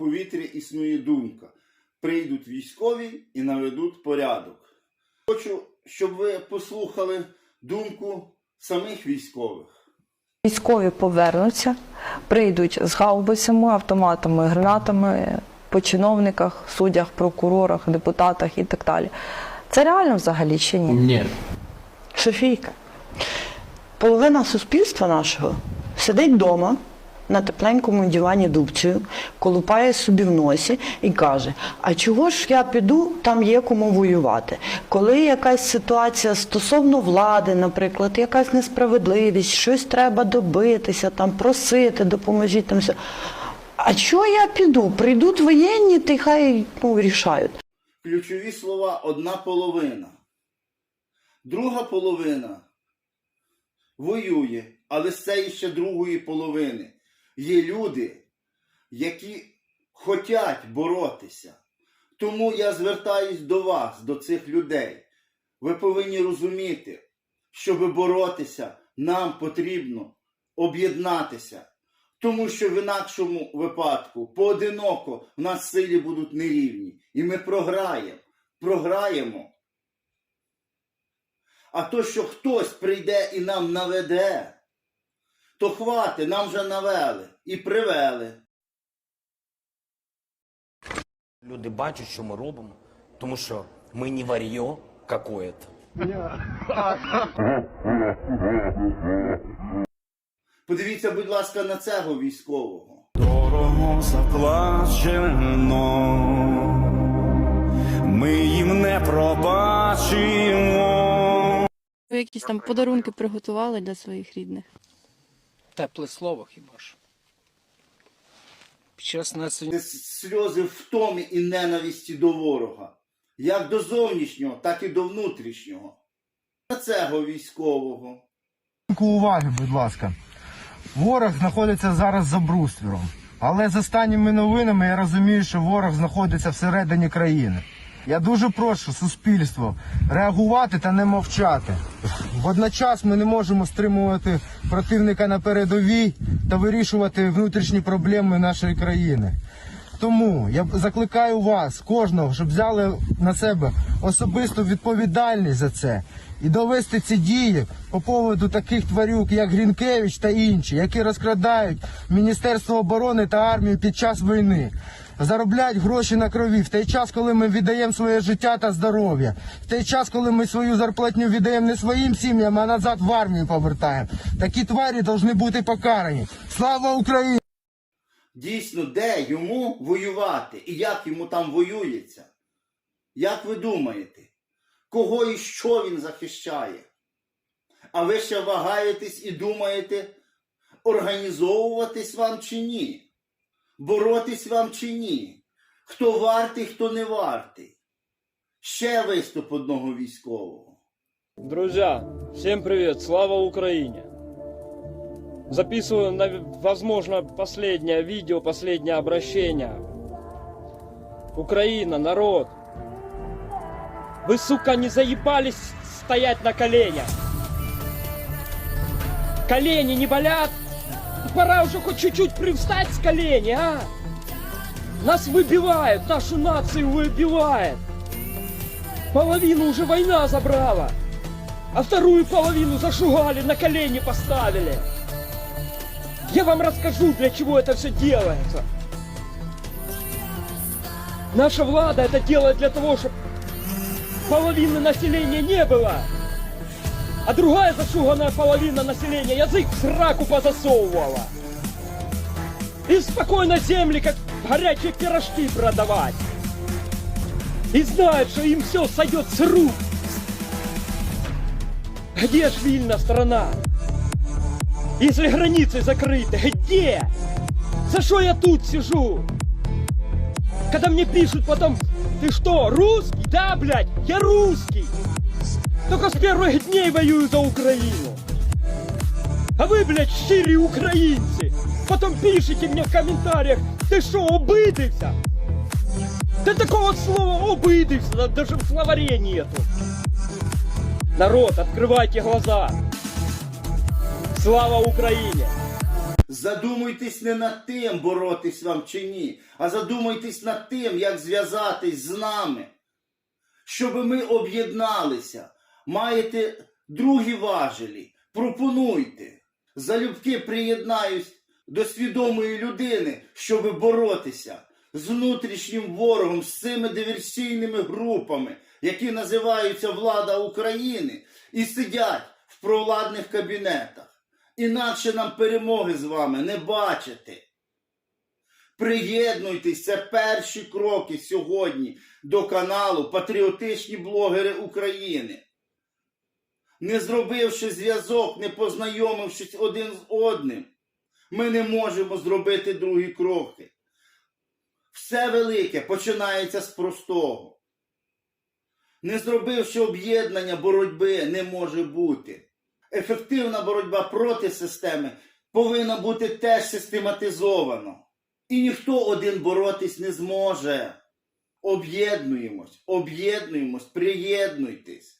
повітрі існує думка. Прийдуть військові і наведуть порядок. Хочу, щоб ви послухали думку самих військових. Військові повернуться, прийдуть з гаубицями, автоматами, гранатами по чиновниках, суддях, прокурорах, депутатах і так далі. Це реально взагалі чи ні? Нет. Софійка. Половина суспільства нашого сидить вдома на тепленькому дивані дубцею, колупає собі в носі і каже: А чого ж я піду, там є кому воювати? Коли якась ситуація стосовно влади, наприклад, якась несправедливість, щось треба добитися, там просити, допоможіть там все. А чого я піду? Прийдуть воєнні, ти хай ну, рішають. Ключові слова одна половина. Друга половина воює, але з цієї ще другої половини є люди, які хочуть боротися. Тому я звертаюсь до вас, до цих людей. Ви повинні розуміти, щоб боротися, нам потрібно об'єднатися. Тому що в інакшому випадку поодиноко в нас силі будуть нерівні. І ми програємо. Програємо. А то, що хтось прийде і нам наведе, то хвати, нам вже навели і привели. Люди бачать, що ми робимо, тому що ми не вар'йо какое-то. Подивіться, будь ласка, на цього військового. Дорого заплачено, ми їм не пробачимо. Ви якісь там подарунки приготували для своїх рідних? Тепле слово хіба ж. Під час несення сльози втоми і ненависті до ворога. Як до зовнішнього, так і до внутрішнього. На цього військового. Уваги, будь ласка. Ворог знаходиться зараз за бруствером. Але з останніми новинами я розумію, що ворог знаходиться всередині країни. Я дуже прошу суспільство реагувати та не мовчати. Водночас ми не можемо стримувати противника на передовій та вирішувати внутрішні проблеми нашої країни. Тому я закликаю вас, кожного, щоб взяли на себе особисту відповідальність за це і довести ці дії по поводу таких тварюк, як Грінкевич та інші, які розкрадають Міністерство оборони та армію під час війни. Заробляють гроші на крові в той час, коли ми віддаємо своє життя та здоров'я, в той час, коли ми свою зарплатню віддаємо не своїм сім'ям, а назад в армію повертаємо. Такі тварі повинні бути покарані. Слава Україні! Дійсно, де йому воювати і як йому там воюється? Як ви думаєте, кого і що він захищає? А ви ще вагаєтесь і думаєте, організовуватись вам чи ні? Боротись вам чи ні? Хто вартий, хто не вартий? Ще виступ одного військового. Друзья, всем привет, слава Украине! Записываю, возможно, последнее видео, последнее обращение. Украина, народ, вы, сука, не заебались стоять на коленях? Колени не болят? Пора уже хоть чуть-чуть привстать с колени, а? Нас выбивают, нашу нацию выбивает. Половину уже война забрала. А вторую половину зашугали, на колени поставили. Я вам расскажу, для чего это все делается. Наша влада это делает для того, чтобы половины населения не было. А другая зашуганная половина населения язык в сраку позасовывала. И спокойно земли, как горячие пирожки продавать. И знают, что им все сойдет с рук. Где ж вильна страна? Если границы закрыты, где? За что я тут сижу? Когда мне пишут потом, ты что, русский? Да, блядь, я русский. Только с первых дней воюю за Украину. А вы, блядь, щирі українці. Потом пишите мне в комментариях, ты что, обидився? Да такого слова обидився, даже в словаре нету. Народ, открывайте глаза. Слава Украине! Задумуйтесь не над тим, боротись вам чи ні, а задумуйтесь над тим, як зв'язатись з нами, щоб ми об'єдналися. Маєте другі важелі, пропонуйте. Залюбки приєднаюсь до свідомої людини, щоб боротися з внутрішнім ворогом, з цими диверсійними групами, які називаються влада України, і сидять в провладних кабінетах. Інакше нам перемоги з вами не бачити. Приєднуйтесь, це перші кроки сьогодні до каналу Патріотичні блогери України. Не зробивши зв'язок, не познайомившись один з одним, ми не можемо зробити другі кроки. Все велике починається з простого. Не зробивши об'єднання боротьби не може бути. Ефективна боротьба проти системи повинна бути теж систематизована. І ніхто один боротись не зможе. Об'єднуємось, об'єднуємось, приєднуйтесь.